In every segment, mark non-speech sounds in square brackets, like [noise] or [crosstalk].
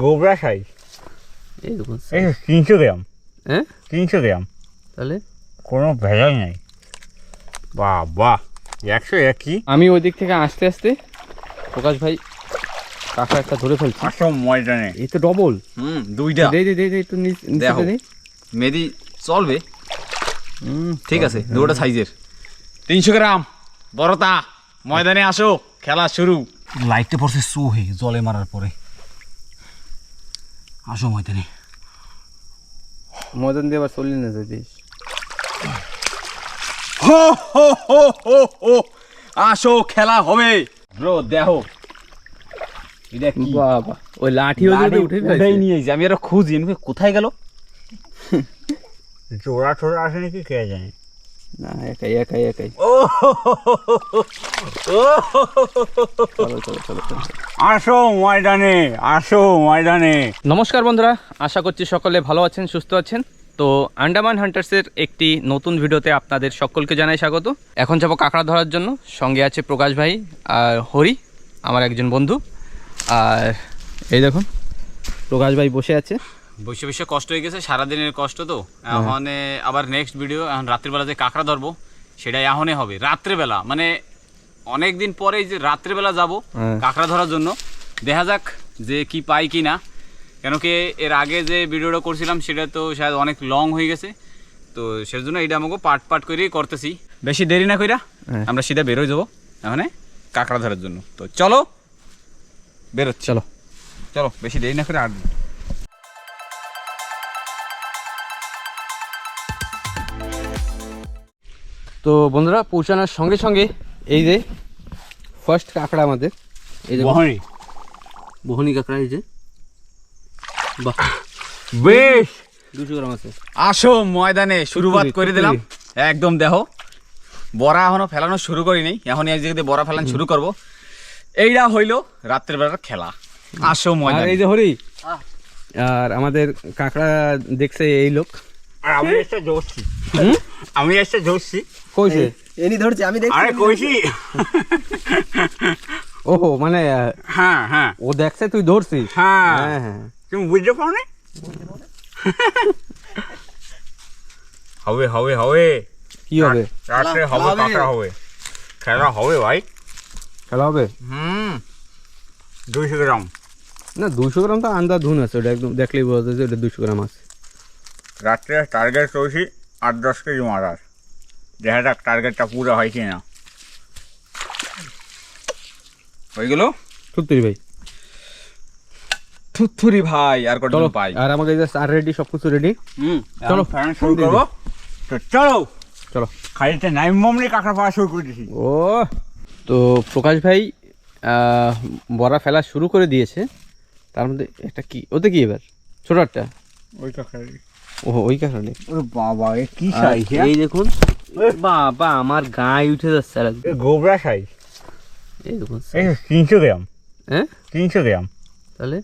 Gobra size এই দেখুন এই তিনশো গ্রাম। হ্যাঁ তিনশো গ্রাম। তাহলে? কোনো ভেজাল নেই। বাহ বাহ একশো একই আমি ওই দিক থেকে আসতে আসতে প্রকাশ ভাই কাঁকড়া একটা ধরে ফেলছি। পাঁচশো ময়দানে। এই তো ডবল হুম দুইটা। দে দে দে দে একটু দেখো। মেদি চলবে। হুম, ঠিক আছে দুটা সাইজের। তিনশো গ্রাম। বড়তা ময়দানে আসো খেলা শুরু। লাইটটা পড়ছে সু হয়ে জলে মারার পরে। আসো ময়দানে। মদন দিয়ে আবার চললি না দিস হো হো হো হো হো। আসো খেলা হবে। ব্রো দেখো। এটা কি? বাবা ওই লাঠি লাঠি উঠে ফেলেছে। নিয়ে আমি আর খুঁজি আমি কোথায় গেল? জোড়া টোড়া আসে নাকি কে জানে? না একাই একাই একাই ও চলো চলো চলো আসো ময়দানে আসো ময়দানে নমস্কার বন্ধুরা আশা করছি সকলে ভালো আছেন সুস্থ আছেন তো আন্ডামান হান্টার্সের একটি নতুন ভিডিওতে আপনাদের সকলকে জানাই স্বাগত এখন যাব কাঁকড়া ধরার জন্য সঙ্গে আছে প্রকাশ ভাই আর হরি আমার একজন বন্ধু আর এই দেখুন প্রকাশ ভাই বসে আছে বসে বসে কষ্ট হয়ে গেছে সারাদিনের কষ্ট তো। এখন আবার নেক্সট ভিডিও এখন রাত্রিবেলা যে কাঁকড়া ধরবো সেটা এখনই হবে। রাত্রেবেলা মানে অনেক দিন পরেই যে রাত্রেবেলা যাব হ্যাঁ। কাঁকড়া ধরার জন্য দেখা যাক যে কি পাই কি না। কেন কি এর আগে যে ভিডিওটা করছিলাম সেটা তো শায়দ অনেক লং হয়ে গেছে। তো সেই জন্য এটা আমাকে পার্ট পার্ট করেই করতেছি। বেশি দেরি না কইরা হ্যাঁ। আমরা সিধা বেরোয় যাব এখানে কাঁকড়া ধরার জন্য। তো চলো বেরোচ্ছি। চলো। চলো বেশি দেরি না করে আর তো বন্ধুরা পৌঁছানোর সঙ্গে সঙ্গে এই যে ফার্স্ট কাঁকড়া আমাদের। এই যে বহনি। বহনি কাঁকড়া এই যে। বাহ। বেশ। দুশো গ্রাম আছে। আসো ময়দানে শুরুবাত করে দিলাম। একদম দেখো বড়া এখনও ফেলানো শুরু করিনি। এখন এক জায়গাতে বড়া ফেলানো শুরু করব। এইটা হইল রাত্রের বেলার খেলা। আসো ময়দানে। এই যে হরি আর আমাদের কাঁকড়া দেখছে এই লোক। আর আমি এসে হুম? আমি এসে ধরছি। কইছে? এনি ধরছি আমি দেখছি। আরে কইছি। ওহো মানে হ্যাঁ হ্যাঁ। ও দেখছে তুই ধরছিস? হ্যাঁ। হ্যাঁ হ্যাঁ। তুমি বুঝতে পারো না? হবে হবে হবে। কি হবে? রাত্রে হবে। কাঁকড়া হবে। খেলা হবে ভাই। খেলা হবে? হুম। দুইশো গ্রাম। না দুশো গ্রাম তো আন্দা ধুন আছে ওটা একদম দেখলেই বোঝা যাচ্ছে ওটা দুশো গ্রাম আছে। রাত্রে টার্গেট করেছি। আট দশ কেজি মারার দেখা যাক টার্গেটটা পুরো হয় কি না হয়ে গেল সত্যি ভাই। থুথুরি ভাই আর কত পাই? আর আমাকে জাস্ট আর রেডি সব কিছু রেডি হুম চলো। ফ্যান শুরু করব। তো চলো। চলো। খালিতে নাইম মমনি কাঁকড়া পাওয়া শুরু করে দিছি। ও তো প্রকাশ ভাই বড়া ফেলা শুরু করে দিয়েছে। তার মধ্যে একটা কি? ওতে কি এবার? ছোট একটা ওই কাঁকড়া ও ওই কারণে। ওরে বাবা এ কি সাইজ এই দেখুন বাবা আমার গায়ে উঠে যাচ্ছে আর গোবরা সাইজ। এই দেখুন এই তিনশো গ্রাম। হ্যাঁ? তিনশো গ্রাম। তাহলে?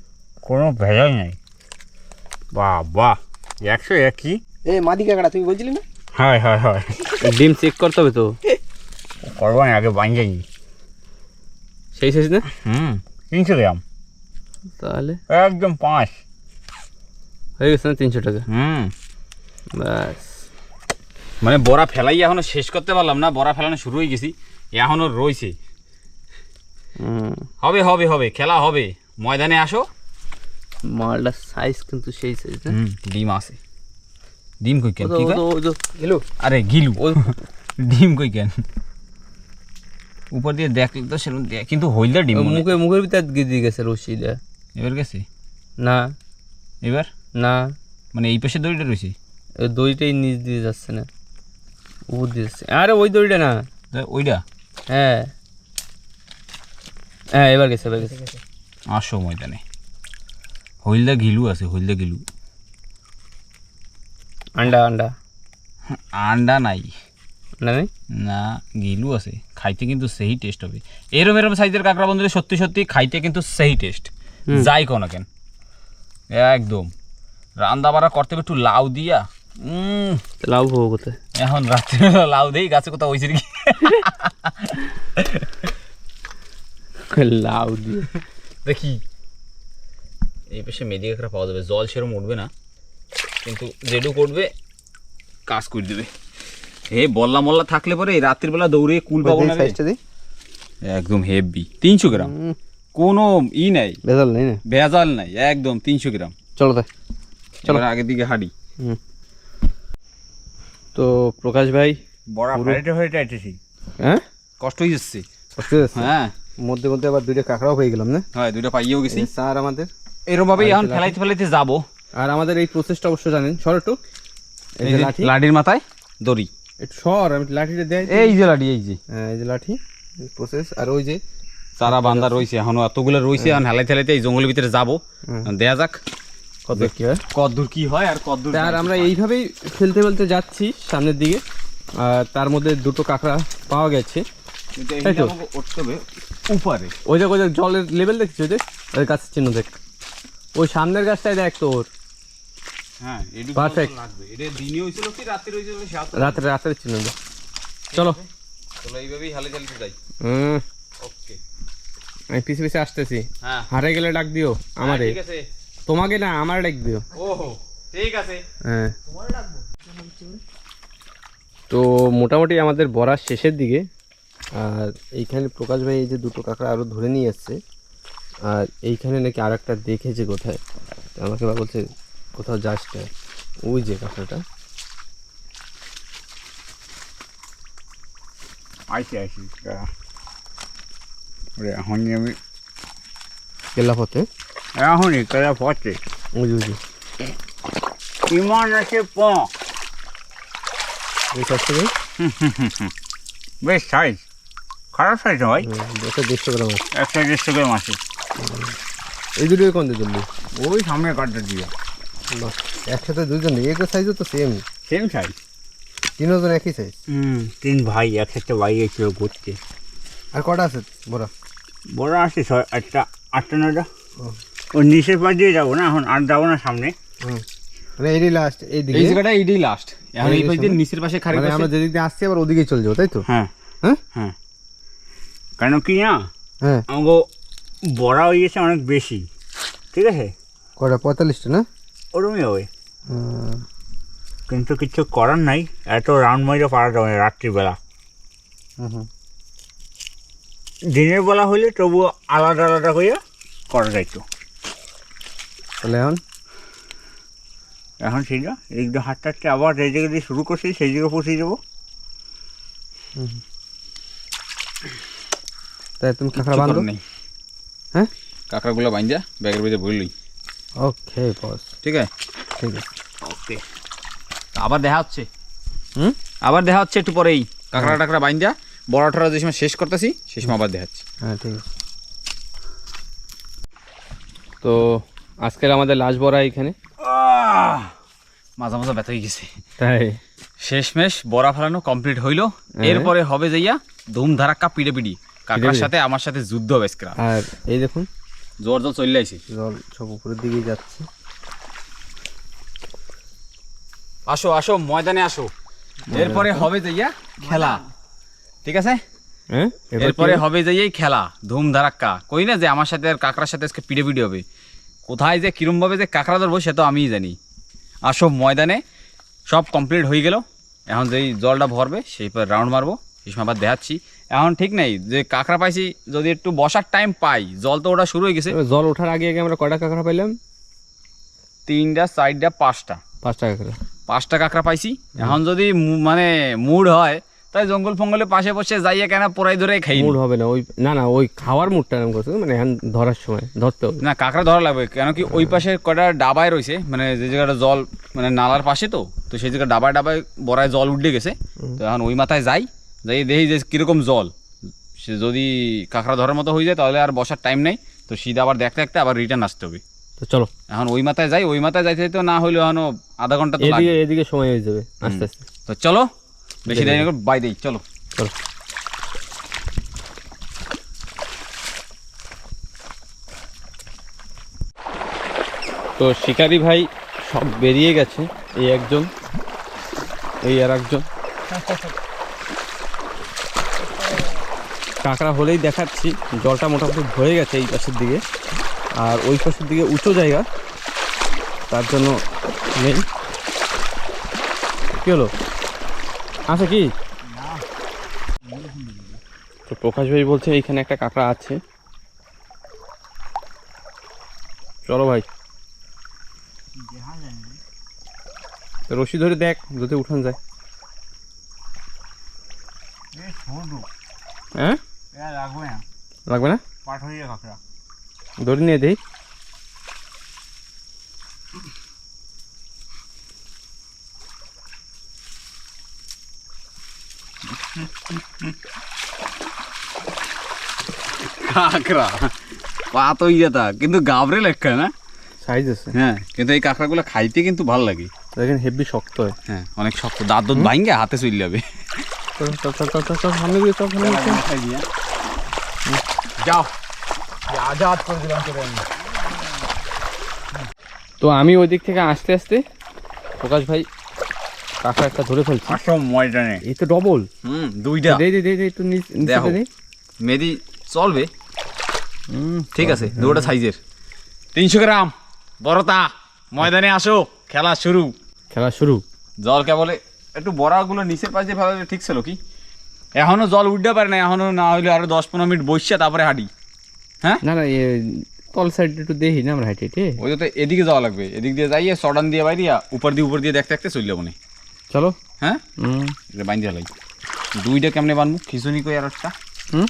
কোনো ভেজাল নেই। বাহ একশো একই এ মাদি কাকড়া তুমি বলছিলি না? হয় হয় হয়। ডিম চেক করতে হবে তো? করব না আগে বাঞ্জাই সেই শেষ না? হুম তিনশো গ্রাম। তাহলে? একদম পাঁচ। হয়ে গেছে না তিনশো টাকা? হুম। ব্যাস। মানে বড়া ফেলাই এখনও শেষ করতে পারলাম না বড়া ফেলানো শুরু হয়ে গেছি এখনও রয়েছে। হুম, হবে হবে হবে খেলা হবে। ময়দানে আসো। মালটার সাইজ কিন্তু সেই সাইজ ডিম আছে। ডিম কই কেন? হ্যালো আরে গিলু। ডিম কই কেন? উপর দিয়ে দেখলে তো সেরকম কিন্তু হইলদা ডিম। মুখে মুখের ভিতর দিয়ে গেছে রশিটা এবার গেছে? না। এবার? না। মানে এই পাশে দড়িটা রয়েছে? ওই দড়িটাই নিচ দিয়ে যাচ্ছে না। উপর দিয়ে যাচ্ছে। আরে ওই দড়িটা না। ওইটা? হ্যাঁ। হ্যাঁ এবার গেছে এবার গেছে। আসো ময়দানে। হইলদা গিলু আছে হইলদা গিলু। আন্ডা আন্ডা। আন্ডা নাই। আন্ডা নেই? না গিলু আছে। খাইতে কিন্তু সেই টেস্ট হবে। এরম এরম সাইজের কাঁকড়া বন্ধুরা সত্যি সত্যি খাইতে কিন্তু সেই টেস্ট। যাই কোন কেন। একদম। রান্না বাড়া করতে হবে একটু লাউ দিয়া। লাভ হব কোথায়? এখন রাত্রে লাউ দেই গাছে কোথাও হয়েছে নাকি? লাউ দিয়ে। দেখি। এই পাশে মেদি কাঁকড়া পাওয়া যাবে জল সেরকম উঠবে না। কিন্তু যেটু করবে কাজ করে দেবে। হে বল্লা মল্লা থাকলে পরে এই রাত্রির বেলা দৌড়ে কুল পাবো না সাইজটা দিই? একদম হেভি তিনশো গ্রাম। কোনো ই নাই। ভেজাল নাই না? ভেজাল নাই একদম তিনশো গ্রাম। চলো তাই। চলো। আগের দিকে হাঁড়ি তো প্রকাশ ভাই বড়া ফেলতে হয়ে যাইতেছি। হ্যাঁ? কষ্ট হয়ে যাচ্ছে। কষ্ট যাচ্ছে? হ্যাঁ। মধ্যে মধ্যে আবার দুইটা কাঁকড়াও পেয়ে গেলাম না? হয় দুটো পাইয়েও গেছি। স্যার আমাদের। এরকম ভাবে এখন ফেলাইতে ফেলাইতে যাব। আর আমাদের এই প্রসেসটা অবশ্য জানেন। সর একটু। এই এই যে যে লাঠি। লাঠির মাথায় দড়ি। একটু সর আমি লাঠিটা দেয় এই যে লাঠি এই যে। হ্যাঁ, এই যে লাঠি। প্রসেস আর ওই যে চারা বান্দা রয়েছে এখনও এতগুলো রয়েছে এখন হেলাইতে হেলাইতে এই জঙ্গলের ভিতরে যাব। দেয়া যাক। কত কি হয়? কদ্দূর কি হয় আর কদ্দূর আর আমরা এইভাবেই ফেলতে ফেলতে যাচ্ছি সামনের দিকে। আর তার মধ্যে দুটো কাঁকড়া পাওয়া গেছে। উপরে। ওই দেখ ওই দেখ জলের লেভেল দেখছিস ওই দেখ? ওই গাছের চিহ্ন দেখ। ওই সামনের গাছটাই দেখ তোর। হ্যাঁ এটুকু তো লাগবে। এটা দিনে হয়েছিল কি রাত্রে হয়েছিল চিহ্ন দেখ। চলো। চলো এইভাবেই হালে চালিয়ে যাই। হুম। ওকে আমি পিছে পিছে আসতেছি। হ্যাঁ। হারে গেলে ডাক দিও আমারে। ঠিক আছে। তোমাকে না আমার দিও। ওহো ঠিক আছে। হ্যাঁ। তো মোটামুটি আমাদের বরার শেষের দিকে। আর এইখানে প্রকাশ ভাই এই যে দুটো কাঁকড়া আরও ধরে নিয়ে এসছে। আর এইখানে নাকি আর একটা দেখেছে কোথায়? আমাকে বা বলছে কোথাও যাস না। ওই যে কাঁকড়াটা। আইসি আইসি। ওরে এখনই আমি কেল্লা পথে এখনই কেলা যে ওই যে ইমান আছে প। বেশ সাইজ খারাপ সাইজ হয় একটা দেড়শো গ্রাম আছে। একটা দেড়শো গ্রাম আছে। এই দুটো কোন তুললি? ওই সামনে কাটতে দিয়ে। একসাথে দুজন এগুলো সাইজও তো সেম সেম সাইজ তিনজন একই সাইজ হুম তিন ভাই একসাথে বাড়ি গেছিল ঘুরতে আর কটা আছে বড়? বড় আছে ছয় আটটা আটটা নয়টা। ওই নিচের পাশ দিয়ে যাব না এখন আর যাব না সামনে। হুম। মানে লাস্ট এই দিকে? এই জায়গাটা এইটাই লাস্ট এখন এই পাশ দিয়ে নিচের পাশে খারি মানে আমরা যেদিক দিয়ে আসছি আবার ওদিকেই চলে যাব তাই তো? হ্যাঁ। হ্যাঁ? হ্যাঁ। কেন কি না? হ্যাঁ। আমাকে বড়া হয়ে গেছে অনেক বেশি। ঠিক আছে? কটা পঁয়তাল্লিশটা না? ওরমই হবে। কিন্তু কিছু করার নাই। এত রাউন্ড মাইরে পারা যাবে না রাত্রিবেলা। হুম, হুম। দিনের বেলা হলে তবু আলাদা আলাদা হয়ে করা যাইতো তাহলে এখন? এখন সেই না এদিক দিয়ে হাঁটতে হাঁটতে আবার যে জায়গা দিয়ে শুরু করছি সেই জায়গায় পৌঁছে যাব তাই তুমি কাঁকড়া বাঁধো? নেই। হ্যাঁ? কাঁকড়াগুলো বাইন্দা ব্যাগের ভিতরে ভরলই ওকে বস। ঠিক আছে? ঠিক আছে। ওকে। আবার দেখা হচ্ছে। হুম? আবার দেখা হচ্ছে একটু পরেই। কাঁকড়া টাকড়া বাইন্দা বড় ঠরা যে সময় শেষ করতেছি সেই সময় আবার দেখাচ্ছি হ্যাঁ ঠিক আছে। তো আজকের আমাদের লাশ বড়া এখানে। মাঝা মাঝা ব্যথা হয়ে গেছে। তাই? শেষমেশ বড়া ফেলানো কমপ্লিট হইল। এরপরে হবে যাইয়া ধুম ধারাক্কা পিড়ে পিড়ি কাকার সাথে আমার সাথে যুদ্ধ হবে আজকে আর এই দেখুন। জোর জোর চলে আইছি। জল সব উপরের দিকেই যাচ্ছে। আসো আসো ময়দানে আসো। এরপরে হবে যাইয়া খেলা। ঠিক আছে? হ্যাঁ? এরপরে হবে? যাইয়াই খেলা ধুম ধারাক্কা কই না যে আমার সাথে আর কাকড়ার সাথে আজকে পিড়ে পিড়ি হবে। কোথায় যে কিরম ভাবে যে কাঁকড়া ধরবো সে তো আমিই জানি। আর সব ময়দানে সব কমপ্লিট হয়ে গেল। এখন যেই জলটা ভরবে সেই পর রাউন্ড মারবো। সেই সময় আবার দেখাচ্ছি। এখন ঠিক নেই যে কাঁকড়া পাইছি যদি একটু বসার টাইম পাই জল তো ওটা শুরু হয়ে গেছে। জল ওঠার আগে আগে আমরা কয়টা কাঁকড়া পাইলাম? তিনটা চারটা পাঁচটা। পাঁচটা কাঁকড়া। পাঁচটা কাঁকড়া পাইছি। এখন যদি মানে মুড হয় তাই জঙ্গল ফঙ্গলে পাশে বসে যাইয়ে কেন পোড়াই ধরে খাই মুড হবে না ওই না না ওই খাওয়ার মুডটা এরকম করছে মানে এখন ধরার সময় ধরতে হবে। না কাঁকড়া ধরা লাগবে কেন কি ওই পাশে কটা ডাবায় রয়েছে মানে যে জায়গাটা জল মানে নালার পাশে তো তো সেই জায়গায় ডাবায় ডাবায় বড়ায় জল উঠে গেছে তো এখন ওই মাথায় যাই যাই দেখি যে কীরকম জল। সে যদি কাঁকড়া ধরার মতো হয়ে যায় তাহলে আর বসার টাইম নেই তো সিধা আবার দেখতে দেখতে আবার রিটার্ন আসতে হবে। তো চলো। এখন ওই মাথায় যাই ওই মাথায় যাইতে তো না হইলেও এখনও আধা ঘণ্টা তো এদিকে লাগবে। এদিকে সময় হয়ে যাবে আস্তে আস্তে। তো চলো বেশি দেরি করে বাই দেই চলো। চলো। তো শিকারি ভাই সব বেরিয়ে গেছে এই একজন এই আর একজন। কাঁকড়া হলেই দেখাচ্ছি জলটা মোটামুটি ভরে গেছে এই পাশের দিকে। আর ওই পাশের দিকে উঁচু জায়গা তার জন্য নেই। কি হলো? আছে কি? তো প্রকাশ ভাই বলছে এইখানে একটা কাঁকড়া আছে। চলো ভাই। রশি ধরে দেখ যদি উঠান যায়। হ্যাঁ? লাগবে না? লাগবে হয়ে ধরে নিয়ে দেই কাঁকড়া। পা তো ইয়ে তা কিন্তু গাবরে লেখা না? সাইজ আছে। হ্যাঁ কিন্তু এই কাঁকড়াগুলো খাইতে কিন্তু ভালো লাগে। দেখেন হেভি শক্ত হয়। হ্যাঁ অনেক শক্ত। দাঁত দুধ ভাঙ্গে হাতে চলে যাবে যাও। আজাদ করে দিলাম তো আমি ওই দিক থেকে আসতে আসতে প্রকাশ ভাই কাঁকড়া একটা ধরে ফেলছি। পাঁচশো ময়দানে। এই তো ডবল হুম দুইটা। দে দে দে দে একটু নিচ- দেখো। মেদি চলবে। হুম। ঠিক আছে দুটো সাইজের তিনশো গ্রাম। বড়তা ময়দানে আসো খেলা শুরু। খেলা শুরু। জল কেবলে একটু বড়াগুলো নিচের পাশে ফেলালে ঠিক ছিল কি? এখনও জল উঠতে পারে না এখনও না হইলে আরও দশ পনেরো মিনিট বসছে তারপরে হাঁটি। হ্যাঁ? না না তল সাইড একটু দেখি না আমরা হেঁটে ওই তো এদিকে যাওয়া লাগবে এদিক দিয়ে যাইয়ে সডান দিয়ে বাইরিয়া উপর দিয়ে উপর দিয়ে দেখতে দেখতে চলে যাব নি। চলো। হ্যাঁ? হুম। এটা বাইন দিয়ে দুইটা কেমনে বানবো? খিচুনি কই আর একটা? হুম?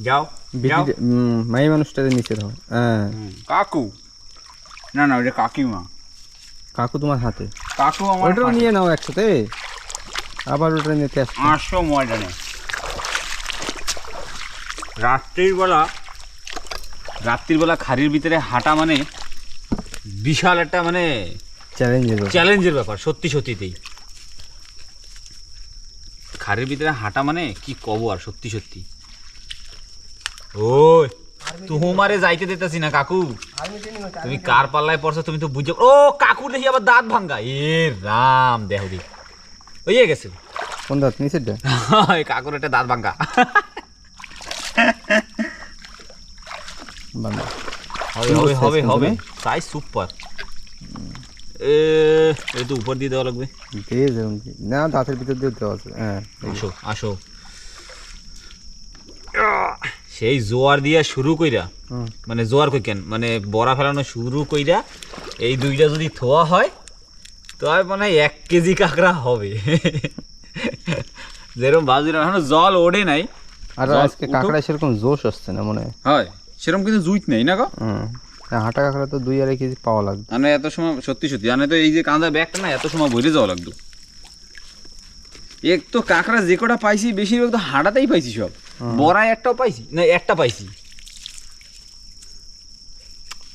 যাও মাই মানুষটাতে নিচে দাও। হ্যাঁ। কাকু। না না ওটা কাকিমা কাকু তোমার হাতে। কাকু আমার ওটাও নিয়ে নাও একসাথে। আবার ওটা নিতে পাঁচশো ময়দানে। রাত্রির বেলা রাত্রির বেলা খাড়ির ভিতরে হাঁটা মানে বিশাল একটা মানে চ্যালেঞ্জের চ্যালেঞ্জের ব্যাপার সত্যি সত্যিতেই। খাড়ির ভিতরে হাঁটা মানে কি কব আর সত্যি সত্যি। ওই তোমারে যাইতে দিতেছি না কাকু। তুমি কার পাল্লায় পড়ছো তুমি তো বুঝে ও কাকু দেখি আবার দাঁত ভাঙ্গা। এ রাম দেহ দি ওই গেছে। কোন দাঁত? নিচেরটা? কাকুর একটা দাঁত ভাঙ্গা। বান্দা হবে হবে হবে হবে। তাই সুপার এ তো উপর দিয়ে দেওয়া লাগবে। দিয়ে যেরকম না দাঁতের ভিতর দিয়ে দেওয়া আছে। হ্যাঁ আসো আসো। সেই জোয়ার দিয়া শুরু কইরা মানে জোয়ার কই কেন? মানে বড়া ফেলানো শুরু কইরা এই দুইটা যদি থোয়া হয় তো আর মানে এক কেজি কাঁকড়া হবে। যেরকম বাজুরা এখনও জল ওঠে নাই। আর আজকে। কাঁকড়ায় সেরকম জোশ আসছে না মনে হয়। সেরকম কিন্তু জুইত নেই না গো? হাঁটা কাঁকড়া তো দুই আড়াই কেজি পাওয়া লাগবে। মানে এত সময় সত্যি সত্যি। জানে তো এই যে কাঁদা ব্যাগটা না এত সময় ভরে যাওয়া লাগতো। এক তো কাঁকড়া যে কটা পাইছি বেশিরভাগ তো হাঁটাতেই পাইছি সব। বড়ায় একটাও পাইছি না একটা পাইছি।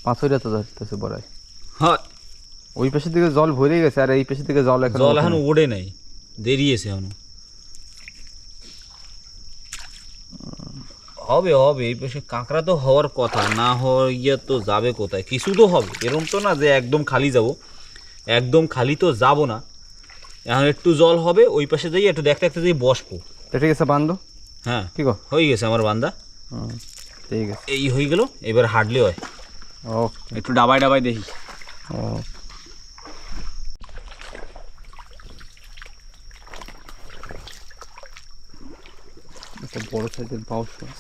পাঁচইটা তো ধরতেছে বড়াই। হ্যাঁ। ওই পাশের দিকে জল ভরে গেছে আর এই পাশের দিকে জল এখন জল এখন ওড়ে নাই। দেরিয়েছে এখনও। হবে হবে। এই পাশে কাঁকড়া তো হওয়ার কথা না হইয়া তো যাবে কোথায়? কিছু তো হবে। এরকম তো না যে একদম খালি যাব। একদম খালি তো যাব না। এখন একটু জল হবে ওই পাশে যাই একটু দেখতে দেখতে যাই বসবো। তো ঠিক আছে বান্ধো হ্যাঁ। কি গো? হয়ে গেছে আমার বান্দা। ঠিক আছে। এই হয়ে গেল এবার হাঁটলে হয়। ওকে। একটু ডাবাই ডাবাই দেখি। ও। বড় সাইজের বাউস মাছ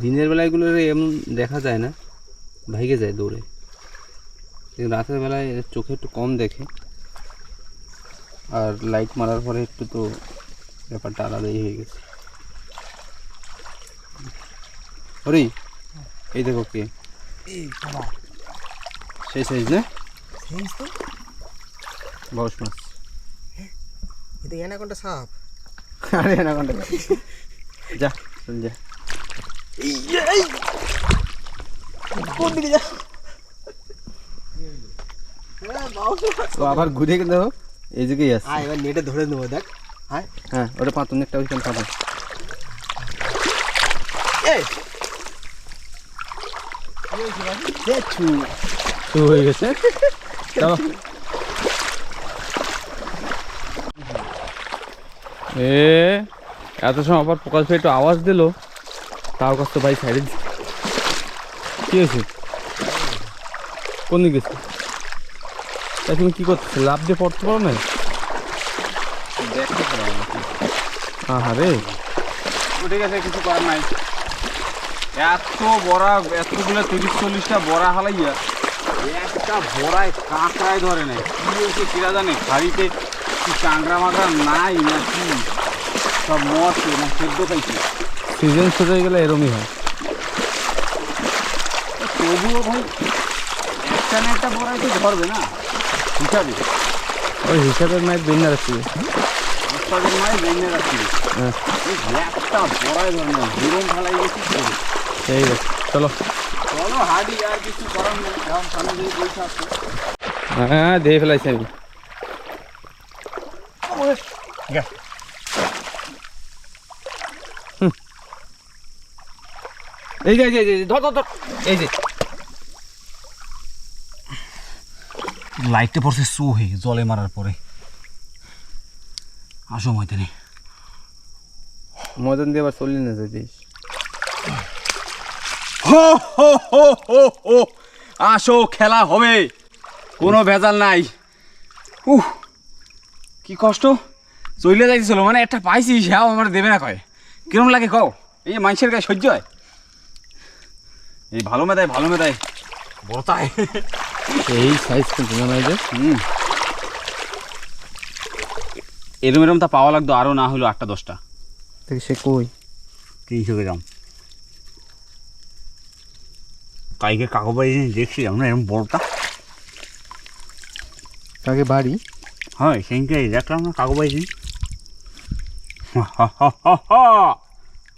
দিনের বেলায় এগুলো এমন দেখা যায় না ভাইগে যায় দৌড়ে। রাতের বেলায় চোখে একটু কম দেখে। আর লাইট মারার পরে একটু তো ব্যাপারটা আলাদাই হয়ে গেছে। হরি এই দেখো কে। সেই সাইজ না? বস মাছ এটা অ্যানাকোন্ডা সাপ। আরে অ্যানাকোন্ডা। যা যা। আবার ঘুরে গেলে দেখো এই দিকেই আসছে আয় এবার নেটে ধরে নেব দেখ। আয় হ্যাঁ ওটা পাতুন একটা ওইখানে এই! হয়ে গেছে। এ এত সময় আবার প্রকাশ ভাই একটু আওয়াজ দিল। তাও কষ্ট ভাই সাইডে কি হয়েছে? কোন দিকে গেছে তা তুমি কি করতেছো? লাভ দিয়ে পড়তে পারো না হ্যাঁ রে ঠিক আছে কিছু করার নাই। এত বড়া, এতগুলো তিরিশ চল্লিশটা বড়া হালাইয়া একটা বড়ায় কাঁকড়ায় ধরে নেয়। কি হয়েছে কিরা জানে? খাড়িতে কি কাঁকড়া মাকড়া নাই না কি সব মরছে না সেদ্ধ খাইছে। সিজন শুরু হয়ে গেলে এরমই হয়। তবুও ভাই একটা না একটা ধরবে না? হিসাবে? ওই হিসাবের মায়ের দিন রাখছি ওস্তাদের মায়ের জেনে রাখছি হ্যাঁ। একটা বড়াই ধরে না জীবন ফেলাই গেছি ঠিক আছে চলো। চলো হাডি আর কিছু করার নেই এখন সামনে যদি বসে আসছে হ্যাঁ দিয়ে ফেলাইছি আমি। এই যে এই যে, ধর ধর ধর। এই যে। লাইটটা পড়ছে সু হয়ে জলে মারার পরে। আসো ময়দানে। মদন দিয়ে আবার চলি না যাইতিস। হো হো হো হো হো। আসো খেলা হবে। কোনো ভেজাল নাই। উহ কি কষ্ট। চলে যাইতেছিল মানে একটা পাইছি সেও আমার দেবে না কয়। কিরম লাগে কও? এই মানুষের গায়ে সহ্য হয়। এই ভালো মেদাই ভালো মেদায় বড়তায় এই সাইজ কিন্তু না এই যে। হুম। এরম এরম তা পাওয়া লাগতো আরও না হলো আটটা দশটা। সে কই? তিনশো গ্রাম কাইকে কাকবাই দেখছি আমরা এরম বড়টা? তাকে বাড়ি? হয় সেদিনকে দেখলাম না কাকবাই দিন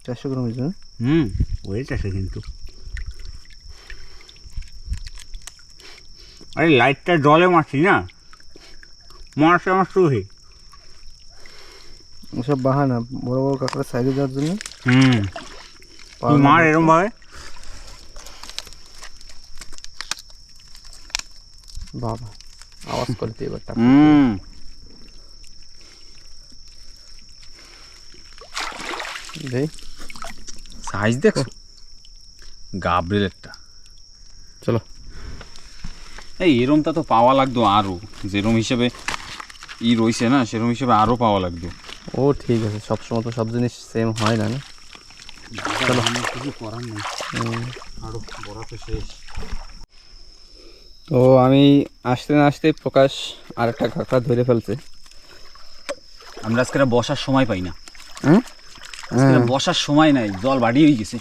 চারশো গ্রাম? হুম হয়েছে কিন্তু। আরে লাইটটা জলে মারছি না? মারছে আমার সুহে ওসব বাহানা বড় বড় কাঁকড়া সাইডে যাওয়ার জন্য? হুম। তুই মার এরম ভাবে বাবা আওয়াজ করতে এবার টাকা হুম। দেই সাইজ দেখছ? গাবরেলেরটা চলো। এই এরমটা তো পাওয়া লাগতো আরও যেরম হিসেবে ই রইছে না সেরম হিসেবে আরও পাওয়া লাগতো। ও ঠিক আছে সবসময় তো সব জিনিস সেম হয় না না? চলো। কিছু করার নেই। আরও বড় তো শেষ। তো আমি আসতে না আসতে প্রকাশ আর একটা কাঁকড়া ধরে ফেলছে। আমরা আজকে বসার সময় পাই না। বসার সময় নাই জল বাড়িয়ে গেছে।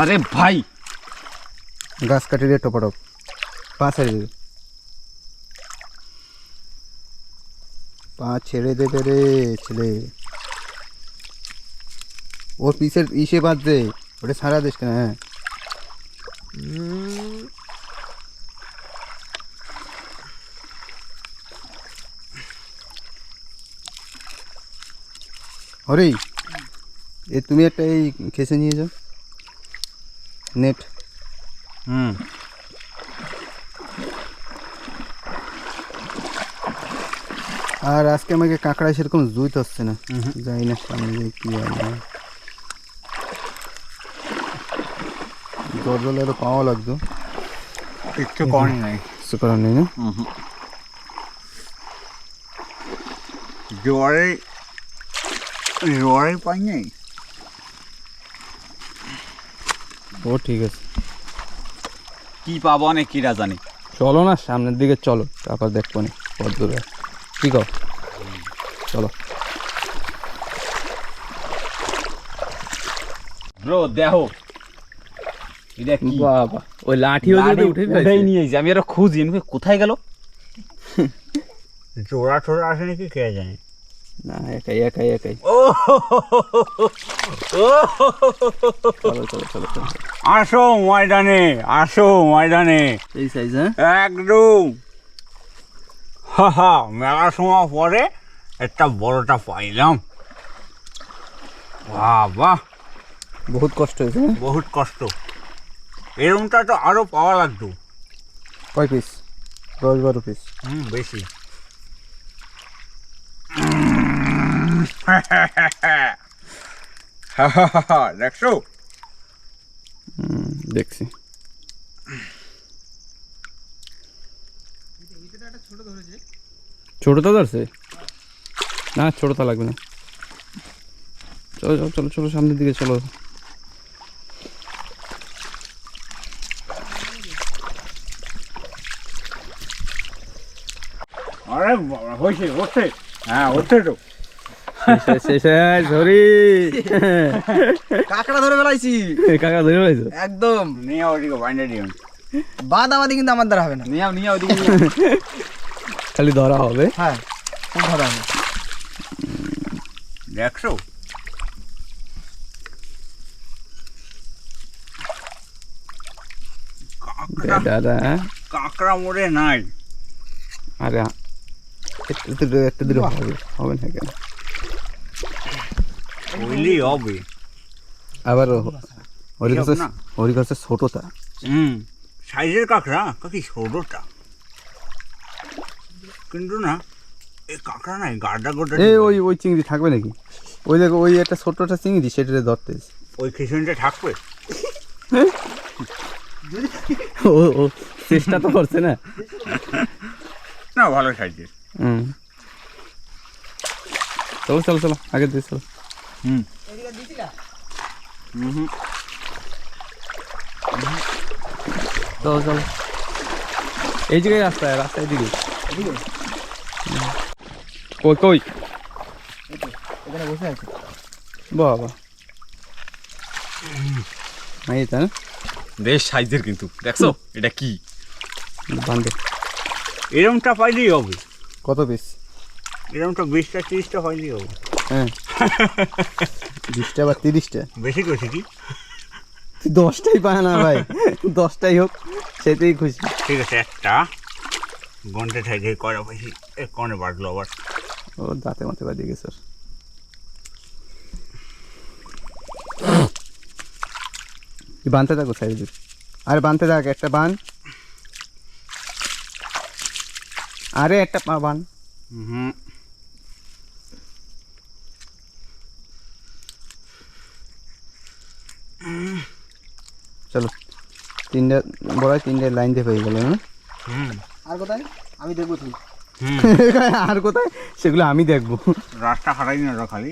আরে ভাই! গাছ কাটি রে টপাটপ। পা ছেড়ে দেবে পা ছেড়ে দেবে রে ছেলে। ওর পিসের ইসে বাদ দে। ওটা সারা দিস কেন হ্যাঁ। হরে, এ তুমি একটা এই খেসে নিয়ে যাও। নেট। হুম। আর আজকে আমাকে কাঁকড়া সেরকম জুইতে হচ্ছে না। জানি না সামনে কি হয়। জল জল আরও পাওয়া লাগতো। কিচ্ছু করেন নাই। কিছু করার নেই না? জোয়ারে জোয়ারে পাই নাই? ও ঠিক আছে। কি পাবো অনেক কিরা জানি। চলো না সামনের দিকে চলো তারপর দেখব না কত কি কর চলো। ব্রো দেখো। এটা কি? বাবা ওই লাঠি লাঠি উঠেই নিয়ে এসেছি। আমি আরও খুঁজি আমি কোথায় গেল? জোড়া টোড়া আসে নাকি কে জানে? না একাই একাই একাই। ও চলো চলো চলো চলো। আসো ময়দানে আসো ময়দানে। এই সাইজ হ্যাঁ? একদম। হা হা মেলা সময় পরে একটা বড়টা পাইলাম। বাহ বাহ বহুত কষ্ট হয়েছে হ্যাঁ বহুত কষ্ট। এরমটা তো আরও পাওয়া লাগতো। কয় পিস দশ বারো পিস হুম বেশি। [laughs] দেখছ? দেখছি। ছোটটা ধরছে না ছোটটা লাগবে না। চলো চলো চলো চলো সামনের দিকে চলো। আরে বাবা, হয়েছে হচ্ছে। হ্যাঁ হচ্ছে তো। ধরি কাঁকড়া ধরে ফেলাইছি ধরে একদম। নিয়ে ওদিকে বাইন্ডে দিও বাদামাদি কিন্তু আমার দ্বারা হবে না। নিয়ে নিয়ে ওদিকে [laughs] খালি ধরা হবে। হ্যাঁ ভালো হবে। দেখছ কাঁকড়া দাদা কাঁকড়া মোড়ে নাই। আরে একটু দূরে একটু দূরে হবে হবে না কেন? হইলেই হবে। আবার ওরি কাছে না। ওরি কাছে ছোটটা। হুম সাইজের কাঁকড়া কাকি ছোটটা। কিন্তু না এই কাঁকড়া নাই গাড্ডা গোড্ডা এই ওই ওই চিংড়ি থাকবে নাকি? ওই দেখো ওই একটা ছোটটা চিংড়ি সেটা ধরতে ওই খিচুড়িটা থাকবে? ও ও চেষ্টা তো করছে না? না ভালো সাইজের হুম। চলো চলো চলো আগে দিয়ে চলো। হুম। চলো চলো। এই জায়গায় রাস্তায় রাস্তায় দিকে কই কই? এখানে বসে আছে। বাবা। এই তা বেশ সাইজের কিন্তু দেখছ? এটা কি? বান্ধে এরমটা পাইলেই হবে। কত পিস এরমটা বিশটা তিরিশটা পাইলেই হবে। হ্যাঁ। বিশটা বা তিরিশটা? বেশি করছি কি? তুই দশটাই পায় না ভাই। দশটাই হোক সেটাই খুশি। ঠিক আছে একটা। ঘণ্টা সাইজে কয়টা পাইছি এ কনে বাড়লো আবার। ও দাঁতে মাতে বাদিয়ে গেছে। তুই বানতে থাকো সাইড দিকে আরে বানতে থাক একটা বান। আরে একটা পা বান। হুম চলো তিনটে বড় তিনটে লাইন দিয়ে হয়ে গেল হুম। আর কোথায়? আমি দেখব তুমি। আর কোথায়? সেগুলো আমি দেখব। রাস্তা হারাই না খালি?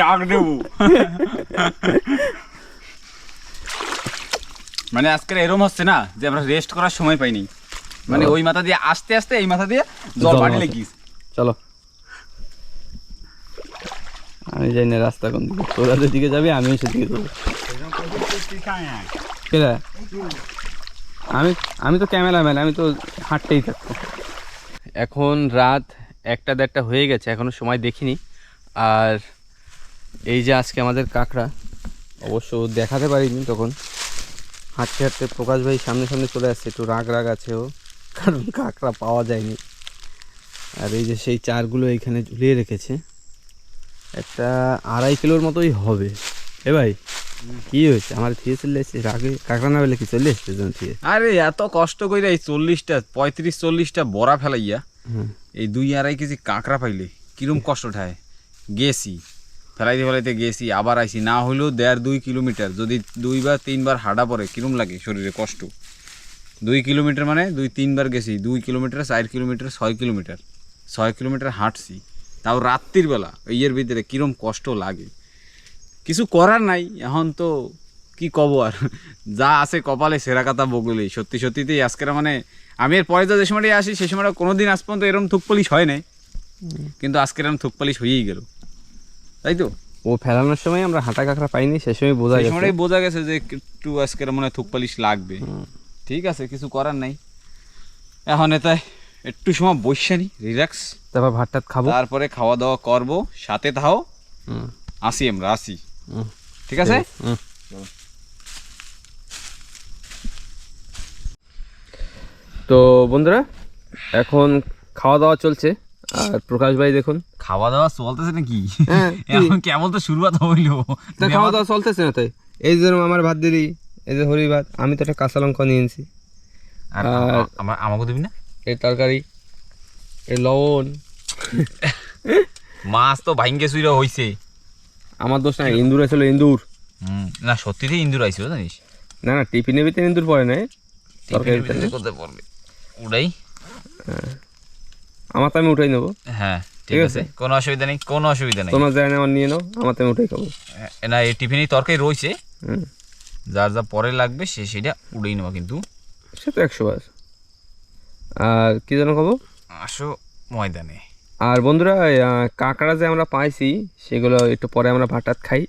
ডাক দেবো? মানে আজকের এরম হচ্ছে না যে আমরা রেস্ট করার সময় পাইনি। মানে ওই মাথা দিয়ে আস্তে আস্তে এই মাথা দিয়ে জল জল পানি লেগিস চলো। আমি যাই না রাস্তা কোন দিকে? তোরা যেদিকে যাবি আমিও সেদিকে যাব। কেরা আমি আমি তো ক্যামেরাম্যান, আমি তো হাঁটতেই থাকব। এখন রাত একটা দেড়টা হয়ে গেছে এখনও সময় দেখিনি। আর এই যে আজকে আমাদের কাঁকড়া, অবশ্য দেখাতে পারিনি তখন। হাঁটতে হাঁটতে প্রকাশ ভাই সামনে সামনে চলে আসছে, একটু রাগ রাগ আছে ও, কারণ কাঁকড়া পাওয়া যায়নি। আর এই যে সেই চারগুলো এখানে ঝুলিয়ে রেখেছে, একটা আড়াই কিলোর মতোই হবে। এ ভাই কি হয়েছে? আমার থিয়ে চলে এসেছে। রাগে কাঁকড়া না পেলে কি চলে এসছে জন থিয়ে? আরে এত কষ্ট করে এই চল্লিশটা পঁয়ত্রিশ চল্লিশটা বড়া ফেলাইয়া এই দুই আড়াই কেজি কাঁকড়া পাইলে কিরম কষ্ট ঠায়? গেছি। ফেলাইতে ফেলাইতে গেছি আবার আইছি। না হলেও দেড় দুই কিলোমিটার যদি দুইবার তিনবার হাঁটা পড়ে কিরম লাগে শরীরে কষ্ট? দুই কিলোমিটার মানে দুই তিনবার গেছি দুই কিলোমিটার চার কিলোমিটার ছয় কিলোমিটার। ছয় কিলোমিটার হাঁটছি। তাও রাত্রির বেলা ইয়ের ভিতরে কিরম কষ্ট লাগে? কিছু করার নাই এখন তো কি কব আর? যা আছে কপালে সেরা কথা বগলেই সত্যি সত্যিতেই আজকের মানে আমি এর পরে তো যে সময়টাই আসি সে সময়টা কোনোদিন আজ পর্যন্ত এরকম থুকপালিশ হয় নাই। কিন্তু আজকের এরকম থুকপালিশ হয়েই গেল। তাই তো? ও ফেলানোর সময় আমরা হাঁটা কাঁকড়া পাইনি সে সময় বোঝা গেছে। সময়টাই বোঝা গেছে যে একটু আজকের মনে থুকপালিশ লাগবে। ঠিক আছে কিছু করার নাই। এখন এটাই একটু সময় বসে নি রিল্যাক্স তারপর ভাত টাত খাব। তারপরে খাওয়া দাওয়া করব সাথে থাও। আসি আমরা আসি। ঠিক আছে? তো বন্ধুরা এখন খাওয়া দাওয়া চলছে। আর প্রকাশ ভাই দেখুন। খাওয়া দাওয়া চলতেছে নাকি? হ্যাঁ, [laughs] এখন কেমন তো শুরুয়াত হইল? তা খাওয়া দাওয়া চলতেছে না তাই? এই যে আমার ভাত দিলি এই যে হরি ভাত আমি তো একটা কাঁচা লঙ্কা নিয়ে এনেছি। আর আমাকে দিবি না? এই তরকারি এই লবণ। মাছ তো ভাইঙ্গে সুইরা হইছে। আমার দোষ না ইন্দুর আসলে ইন্দুর। না সত্যিতেই ইন্দুর আইছিল জানিস? না না টিফিনে ভিতরে ইন্দুর পড়ে নাই? তরকারি কোথায় পড়বে উড়াই। আমার তো আমি উঠাই নেব। হ্যাঁ ঠিক আছে। কোনো অসুবিধা নেই কোনো অসুবিধা নেই। তোমার যায় না আমার নিয়ে নাও আমার তো আমি উঠাই খাব। না এই টিফিনে তরকারি রয়েছে। যার যা পরে লাগবে সে সেটা উড়েই নেওয়া কিন্তু। সে তো একশো বার। আর কি যেন খাব? আসো ময়দানে। আর বন্ধুরা কাঁকড়া যে আমরা পাইছি সেগুলো একটু পরে আমরা ভাটাত খাই।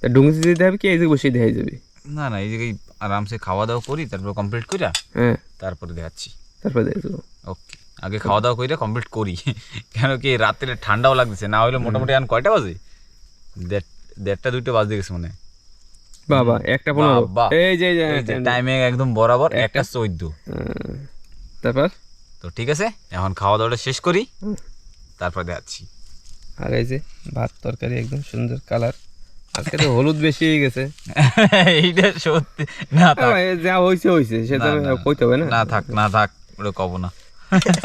তা ডুঙ্গি দিতে হবে কি এই যে বসিয়ে দেওয়া যাবে? না না এই জায়গায় আরামসে খাওয়া দাওয়া করি তারপর কমপ্লিট করি হ্যাঁ। তারপরে দেখাচ্ছি। তারপরে দেবো ওকে আগে খাওয়া দাওয়া করে কমপ্লিট করি। [laughs] কেন কি রাত্রে ঠান্ডাও লাগতেছে না হলে মোটামুটি এখন কয়টা বাজে? দেড়- দেড়টা দুইটা বাজতে গেছে মনে হয়। বাবা একটা পনেরো। এই যে যে, যে টাইমে একদম বরাবর একটা। চোদ্দ। তারপর? তো ঠিক আছে এখন খাওয়া দাওয়াটা শেষ করি। তারপর দেখাচ্ছি। আর এই যে ভাত তরকারি একদম সুন্দর কালার। আজকে তো হলুদ বেশি হয়ে গেছে। [laughs] এইটা সত্যি। না এই যা হয়েছে হয়েছে সেটা। কইতে হবে না। না থাক না থাক ওটা কব না।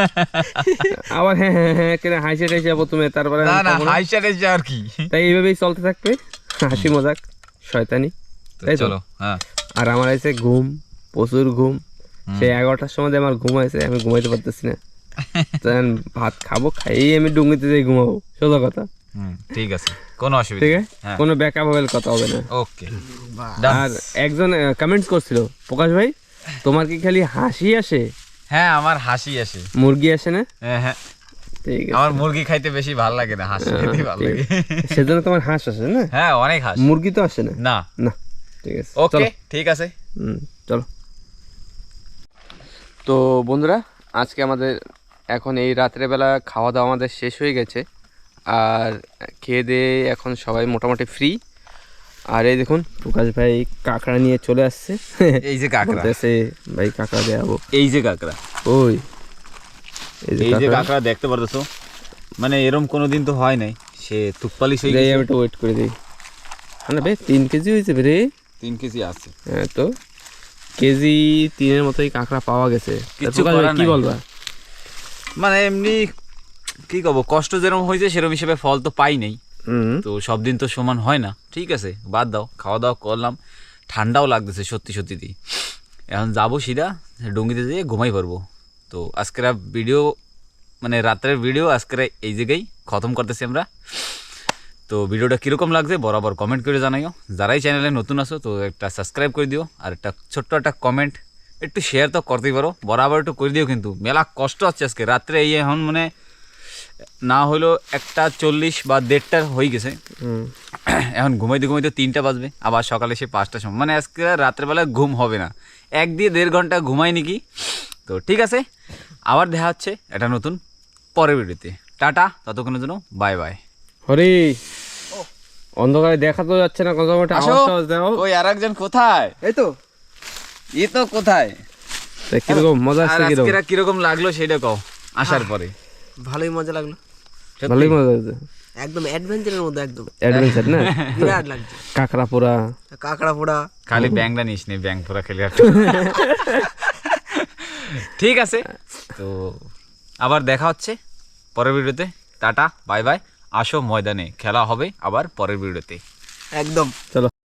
[laughs] আবার হ্যাঁ হ্যাঁ হ্যাঁ করে হাসি টাইসে প্রথমে তারপরে না না না। যা আর কি। তাই এইভাবেই চলতে থাকবে। হাসি মজাক শয়তানি। তাই চলো হ্যাঁ। আর আমার আছে ঘুম প্রচুর ঘুম। সেই এগারোটার সময় আমার ঘুম আছে আমি ঘুমাইতে পারতেছি না। ভাত খাব খাইয়ে আমি ডুঙ্গিতে যাই ঘুমাবো সোজা কথা। ঠিক আছে কোনো অসুবিধা ঠিক আছে? হ্যাঁ। কোনো ব্যাকআপ হলে কথা হবে না। ওকে আর একজন কমেন্টস করছিল প্রকাশ ভাই তোমার কি খালি হাসি আসে? হ্যাঁ আমার হাসি আসে। মুরগি আসে না? হ্যাঁ হ্যাঁ। ঠিক আছে। আমার মুরগি খাইতে বেশি ভালো লাগে না হাঁস খেতে ভালো লাগে। সেজন্য তোমার হাঁস আসে না? হ্যাঁ অনেক হাঁস। মুরগি তো আসে না? না। না ঠিক আছে ওকে ঠিক আছে। হুম, চলো। তো বন্ধুরা আজকে আমাদের এখন এই রাত্রেবেলা খাওয়া দাওয়া আমাদের শেষ হয়ে গেছে। আর খেয়ে দিয়ে এখন সবাই মোটামুটি ফ্রি আর এই দেখুন প্রকাশ ভাই কাঁকড়া নিয়ে চলে আসছে। এই যে কাঁকড়া। বলতেছে ভাই কাঁকড়া দেখাবো এই যে কাঁকড়া। ওই। এই যে কাঁকড়া। দেখতে পারতেছো? মানে এরম কোনোদিন তো হয় নাই। সে তুকপালি সেই আমি একটু ওয়েট করে দিই। মানে ভাই তিন কেজি হয়েছে রে। তিন কেজি আছে। হ্যাঁ তো? কেজি তিনের মতোই কাঁকড়া পাওয়া গেছে। করার কি বলবা? মানে এমনি কি কব কষ্ট যেরকম হয়েছে সেরকম হিসেবে ফল তো পাই নাই। তো সব দিন তো সমান হয় না। ঠিক আছে বাদ দাও খাওয়া দাওয়া করলাম। ঠান্ডাও লাগতেছে সত্যি সত্যিতেই এখন যাব সিধা ডুঙ্গিতে যেয়ে ঘুমাই পারব তো আজকের ভিডিও মানে রাত্রের ভিডিও আজকের এই জায়গায় খতম করতেছি আমরা। তো ভিডিওটা কীরকম লাগছে বরাবর কমেন্ট করে জানাইও। যারাই চ্যানেলে নতুন আসো তো একটা সাবস্ক্রাইব করে দিও আর একটা ছোট্ট একটা কমেন্ট একটু শেয়ার তো করতেই পারো। বরাবর একটু করে দিও কিন্তু মেলা কষ্ট হচ্ছে আজকে। রাত্রে এই এখন মানে না হলেও একটা চল্লিশ বা দেড়টার হয়ে গেছে। এখন ঘুমাইতে ঘুমাইতে তিনটা বাজবে আবার সকালে সে পাঁচটার সময়। মানে আজকে আর রাত্রেবেলা ঘুম হবে না। এক দিয়ে দেড় ঘণ্টা ঘুমাই নাকি? তো ঠিক আছে আবার দেখা হচ্ছে এটা নতুন পরের ভিডিওতে টাটা ততক্ষণের জন্য বাই বাই হরি। অন্ধকারে দেখা তো যাচ্ছে না কথা বলতে আওয়াজ দাও। ওই আর একজন কোথায়? এই তো। ই তো কোথায়? তা কীরকম মজা আসছে কীরকম? আজকেরা কীরকম লাগল সেটা কও আসার পরে। ভালোই মজা লাগল। ভালোই মজা হচ্ছে একদম অ্যাডভেঞ্চারের মধ্যে একদম। অ্যাডভেঞ্চার না? বিরাট লাগছে। কাঁকড়া পোড়া কাঁকড়া পোড়া খালি ব্যাংটা নিস নি ব্যাং পুরা খেলে [laughs] ঠিক আছে। তো আবার দেখা হচ্ছে পরের ভিডিওতে টাটা বাই বাই আসো ময়দানে খেলা হবে আবার পরের ভিডিওতে। একদম। চলো।